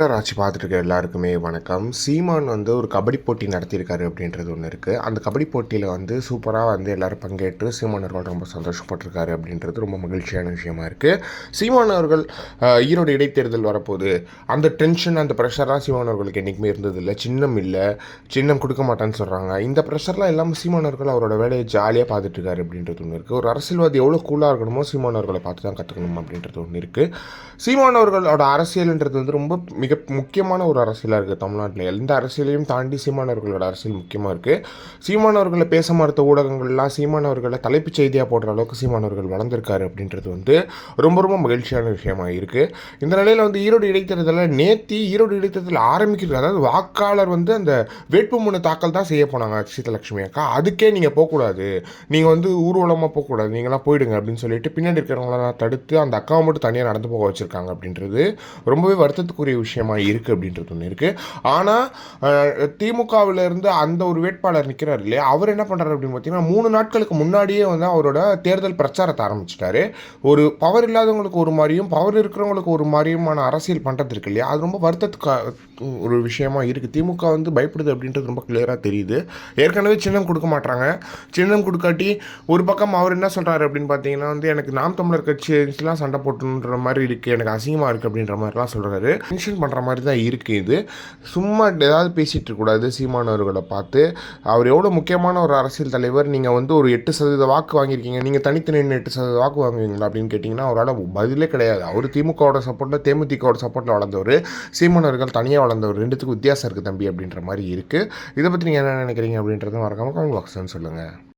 ராசி பார்த்துட்டு எல்லாருக்குமே வணக்கம். சீமான் வந்து ஒரு கபடி போட்டி நடத்தியிருக்காரு அப்படின்றது ஒன்று இருக்குது அந்த கபடி போட்டியில் வந்து சூப்பராக வந்து எல்லாரும் பங்கேற்று சீமான் அவர்கள் ரொம்ப சந்தோஷப்பட்டிருக்காரு அப்படின்றது ரொம்ப மகிழ்ச்சியான விஷயமா இருக்குது சீமான் அவர்கள் ஈரோடு இடைத்தேர்தல் வரப்போகுது. அந்த டென்ஷன் அந்த ப்ரெஷர்லாம் சீமான் அவர்களுக்கு என்றைக்குமே இருந்ததில்லை சின்னம் இல்லை. சின்னம் கொடுக்க மாட்டேன்னு சொல்கிறாங்க இந்த ப்ரெஷர்லாம் இல்லாமல் சீமான் அவர்கள் அவரோட வேலையை ஜாலியாக பார்த்துட்ருக்காரு அப்படின்றது ஒன்று இருக்குது ஒரு அரசியல்வாதி எவ்வளோ கூலாக இருக்கணுமோ சீமான் அவர்களை பார்த்து தான் கற்றுக்கணும் அப்படின்றது ஒன்று இருக்குது சீமான் அவர்களோட அரசியல்ன்றது வந்து ரொம்ப மிக முக்கியமான ஒரு அரசியலாக இருக்குது தமிழ்நாட்டில். எந்த அரசியலையும் தாண்டி சீமானவர்களோட அரசியல் முக்கியமாக இருக்குது சீமானவர்களை பேச மறுத்த ஊடகங்கள்லாம் சீமானவர்களை தலைப்புச் செய்தியாக போடுற அளவுக்கு சீமானவர்கள் வளர்ந்துருக்காரு அப்படின்றது வந்து ரொம்ப ரொம்ப மகிழ்ச்சியான விஷயமாக இருக்குது இந்த நிலையில் வந்து ஈரோடு இடைத்தேர்தலில் நேத்தி ஈரோடு இடைத்தேர்தல் ஆரம்பிக்கிறது அதாவது வாக்காளர் வந்து அந்த வேட்புமனு தாக்கல் தான் செய்ய போனாங்க சீதலட்சுமி அக்கா. அதுக்கே நீங்கள் போகக்கூடாது. நீங்கள் வந்து ஊர்வலமாக போகக்கூடாது. நீங்களாம் போயிடுங்க அப்படின்னு சொல்லிட்டு பின்னாடி இருக்கிறவங்களெல்லாம் தடுத்து அந்த அக்காவை மட்டும் தனியாக நடந்து போக வச்சுருக்காங்க அப்படின்றது ரொம்பவே வருத்தத்துக்குரிய விஷயம். இருக்குது அப்படின்றது ஒன்று இருக்குது ஆனால் திமுகவில் இருந்து அந்த ஒரு வேட்பாளர் நிற்கிறார் இல்லையா? அவர் என்ன பண்ணுறாரு அப்படின்னு பார்த்தீங்கன்னா மூணு நாட்களுக்கு முன்னாடியே வந்து அவரோட தேர்தல் பிரச்சாரத்தை ஆரம்பிச்சிட்டாரு. ஒரு பவர் இல்லாதவங்களுக்கு ஒரு மாதிரியும் பவர் இருக்கிறவங்களுக்கு ஒரு மாதிரியுமான அரசியல் பண்ணுறது இருக்கு இல்லையா? அது ரொம்ப வருத்தத்துக்கு ஒரு விஷயமா இருக்குது திமுக வந்து பயப்படுது அப்படின்றது ரொம்ப கிளியராக தெரியுது. ஏற்கனவே சின்னம் கொடுக்க மாட்டாங்க சின்னம் கொடுக்காட்டி ஒரு பக்கம் அவர் என்ன சொல்கிறாரு அப்படின்னு பார்த்தீங்கன்னா வந்து எனக்கு நாம் தமிழர் கட்சிலாம் சண்டை போட்டுன்ற மாதிரி இருக்குது எனக்கு அசிங்கமாக இருக்குது அப்படின்ற மாதிரிலாம் சொல்கிறாரு மென்ஷன் பண்ணுற மாதிரி தான் இருக்குது இது. சும்மா ஏதாவது பேசிகிட்டு இருக்கக்கூடாது சீமானவர்களை பார்த்து. அவர் எவ்வளோ முக்கியமான ஒரு அரசியல் தலைவர். நீங்கள் வந்து ஒரு எட்டு சதவீத வாக்கு வாங்கியிருக்கீங்க. நீங்கள் தனித்து நின்று எட்டு சதவீத வாக்கு வாங்குவீங்களா அப்படின்னு கேட்டிங்கன்னா அவரால் பதிலே கிடையாது. அவர் திமுகவோட சப்போர்ட்டில் தேமுதிகவோட சப்போர்ட்டில் வளர்ந்தவர். சீமானவர்கள் தனியாக வளர்ந்தவர். ரெண்டுத்துக்கும் வித்தியாசம் இருக்குது தம்பி அப்படின்ற மாதிரி இருக்குது இதை பற்றி நீங்கள் என்ன நினைக்கிறீங்க அப்படின்றத மறக்காமல் கமெண்ட் பாக்ஸ்ன்னு சொல்லுங்கள்